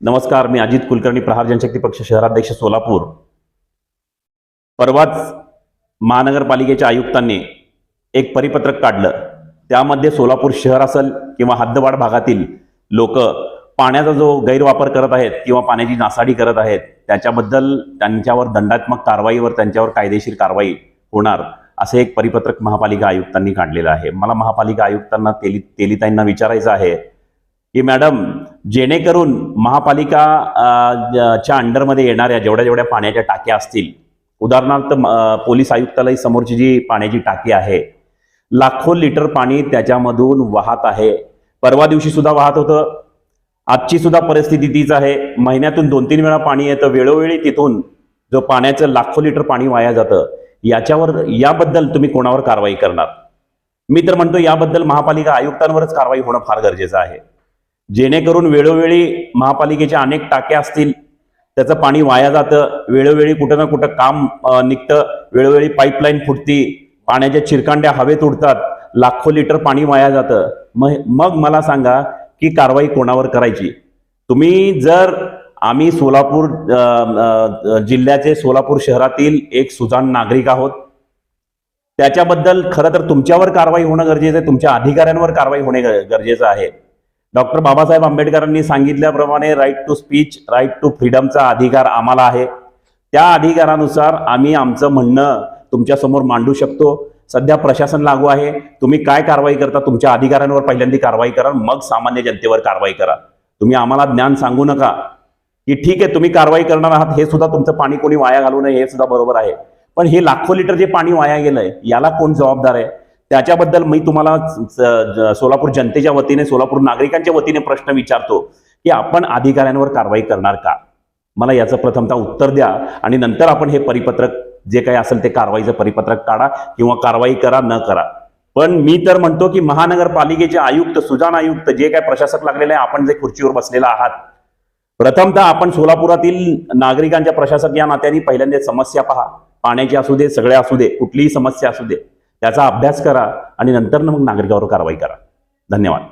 नमस्कार मी अजित कुलकर्णी प्रहार जनशक्ती पक्ष शहराध्यक्ष सोलापूर. परवाच महानगरपालिकेच्या आयुक्तांनी एक परिपत्रक काढलं. त्यामध्ये सोलापूर शहर असेल किंवा हद्दवाड भागातील लोक पाण्याचा जो गैरवापर करत आहेत किंवा पाण्याची नासाडी करत आहेत त्याच्याबद्दल त्यांच्यावर दंडात्मक कारवाईवर त्यांच्यावर कायदेशीर कारवाई होणार असे एक परिपत्रक महापालिका आयुक्तांनी काढलेलं आहे. मला महापालिका आयुक्तांना तेली तेलिताईंना विचारायचं आहे की मॅडम जेणेकरून महापालिका च्या अंडरमध्ये येणाऱ्या जेवढ्या जेवढ्या पाण्याच्या टाक्या असतील उदाहरणार्थ पोलीस आयुक्तालय समोरची जी पाण्याची टाकी आहे लाखो लिटर पाणी त्याच्यामधून वाहत आहे. परवा दिवशी सुद्धा वाहत होतं. आजची सुद्धा परिस्थिती तीच आहे. महिन्यातून दोन तीन वेळा पाणी येतं. वेळोवेळी तिथून जो पाण्याचं लाखो लिटर पाणी वाया जातं. याच्यावर याबद्दल तुम्ही कोणावर कारवाई करणार? मी तर म्हणतो याबद्दल महापालिका आयुक्तांवरच कारवाई होणं फार गरजेचं आहे. जेणेकरून वेळोवेळी महापालिकेच्या अनेक टाक्या असतील त्याचं पाणी वाया जातं वेळोवेळी कुठं ना कुठं काम निघतं वेळोवेळी पाईपलाईन फुटती पाण्याच्या चिरकांड्या हवेत उडतात लाखो लिटर पाणी वाया जातं. मग मग मला सांगा की कारवाई कोणावर करायची? तुम्ही जर आम्ही सोलापूर जिल्ह्याचे सोलापूर शहरातील एक सुजाण नागरिक आहोत त्याच्याबद्दल खरं तर तुमच्यावर कारवाई होणं गरजेचं आहे तुमच्या अधिकाऱ्यांवर कारवाई होणे ग- गरजेचं आहे. डॉक्टर बाबासाहेब आंबेडकरांनी सांगितल्याप्रमाणे right to speech right to फ्रीडमचा अधिकार आम्हाला आहे. त्या अधिकारानुसार आम्ही आमचं म्हणणं तुमच्यासमोर मांडू शकतो. सध्या प्रशासन लागू आहे. तुम्ही काय कारवाई करता तुमच्या अधिकाऱ्यांवर पहिल्यांदा कारवाई करा. मग सामान्य जनतेवर कारवाई करा. तुम्ही आम्हाला ज्ञान सांगू नका. की ठीक आहे तुम्ही कारवाई करणार आहात. हे सुद्धा तुमचं पाणी कोणी वाया घालू नये हे सुद्धा बरोबर आहे. पण हे लाखो लिटर जे पाणी वाया गेलंय याला कोण जबाबदार आहे? त्याच्याबद्दल मी तुम्हाला सोलापूर जनतेच्या वतीने सोलापूर नागरिकांच्या वतीने प्रश्न विचारतो की आपण अधिकाऱ्यांवर कारवाई करणार का? मला याचं प्रथमतः उत्तर द्या आणि नंतर आपण हे परिपत्रक जे काही असेल ते कारवाईचं परिपत्रक काढा किंवा कारवाई करा न करा. पण मी तर म्हणतो की महानगरपालिकेचे आयुक्त सुजाण आयुक्त जे काय प्रशासक लागलेले आहे आपण जे खुर्चीवर बसलेला आहात प्रथमतः आपण सोलापुरातील नागरिकांच्या प्रशासक या नात्याने पहिल्यांदा समस्या पहा. पाण्याची असू दे सगळ्या असू दे कुठलीही समस्या असू दे. त्याचा अभ्यास करा आणि नंतर मग नागरिकावर कारवाई करा. धन्यवाद.